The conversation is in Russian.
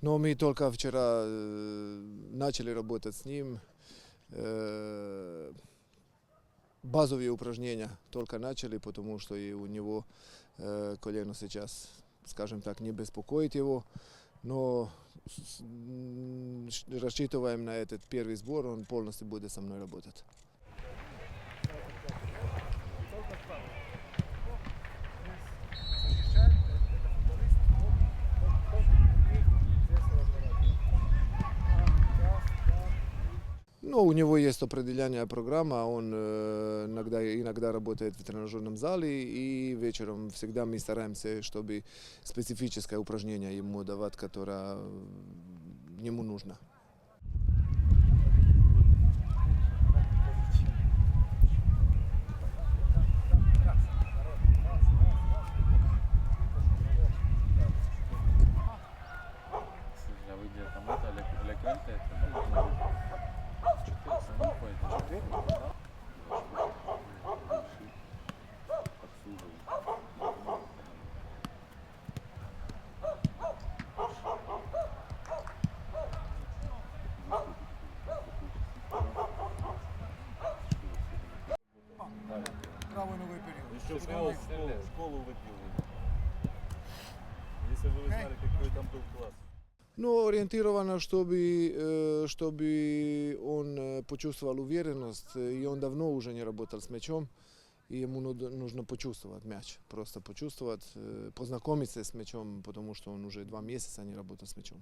Но мы только вчера э, начали работать с ним. Э, Базовые упражнения только начали, потому что и у него э, колено сейчас, скажем так, не беспокоит его. Но рассчитываем на этот первый сбор, он полностью будет со мной работать. Ну, у него есть определенная программа, он э, иногда, иногда работает в тренажерном зале, и вечером всегда мы стараемся, чтобы специфическое упражнение ему давать, которое э, ему нужно. А вы где там это, Олег, Олег Венка это? Правой ногой вперед. Еще школу, школу, школу выделили. Если бы вы знали, какой там был класс. Но ориентировано, чтобы, э, чтобы он э, почувствовал уверенность, э, и он давно уже не работал с мячом, и ему нужно- почувствовать мяч, просто почувствовать, познакомиться с мячом, потому что он уже два месяца не работал с мячом.